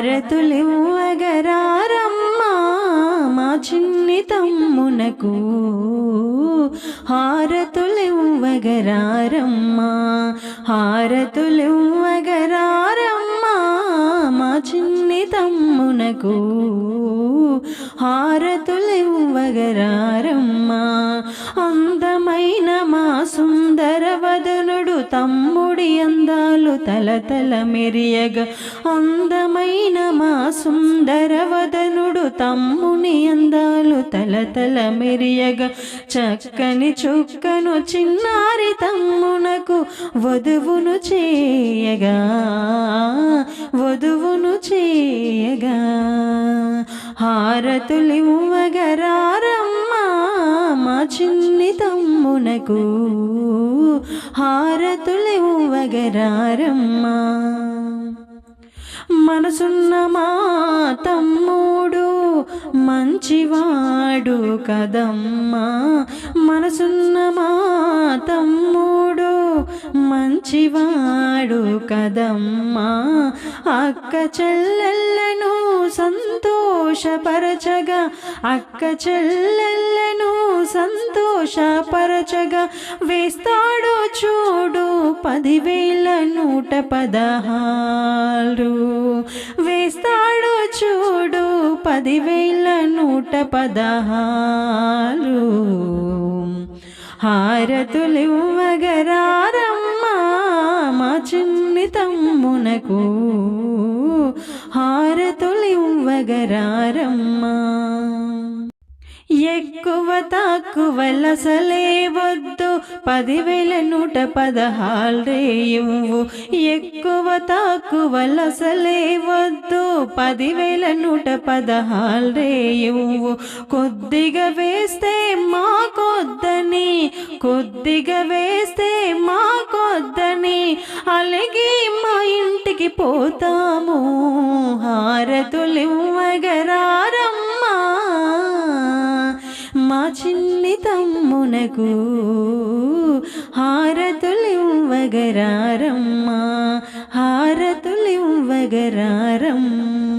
హారతులివ్వగరారమ్మా మా చిన్ని తమ్మునకు. హారతులివ్వగరారమ్మా హారతులివ్వగరారమ్మా మా చిన్ని తమ్మునకు. హారతులివ్వగరారమ్మా అందమైన వదనుడు తమ్ముడి అందాలు తలతల మెరియగ. అందమైన మా సుందర వదనుడు తమ్ముని అందాలు తలతల మెరియగ. చక్కని చుక్కను చిన్నారి తమ్మునకు వధువును చేయగా. వధువును చేయగా. హారతులివ్వగరారమ్మా మా చిన్ని తమ్మునకు. హారతులివ్వగరారమ్మా మనసున్న మా తమ్ముడు మంచివాడు కదమ్మా. మనసున్న మా తమ్ముడు మంచివాడు కదమ్మా. అక్క చెల్లెళ్ళను సంతోషపరచగా అక్క చెల్లెళ్ళను సంతోషపరచగా వేస్తాడు చూడు పదివేల నూట పదహారు. వేస్తాడు చూడు పదివేల నూట పదహారు. హారతులు మగరా చిన్ని తమ్మునకు హారతులివ్వగరారమ్మా ఎక్కువ తక్కువలసలే వద్దు పదివేల నూట పదహారే ఇవ్వు. ఎక్కువ తక్కువలసలే వద్దు పదివేల నూట పదహారే ఇవ్వు. కొద్దిగా వేస్తే మా కొద్దని కొద్దిగా వేస్తే మా కొద్దని అలాగే మా ఇంటికి పోతాము. హారతులివ్వగరారమ్మా. మా చిన్ని తమ్మునకు హారతులివ్వగరారమ్మా. హారతులివ్వగరారమ్మా.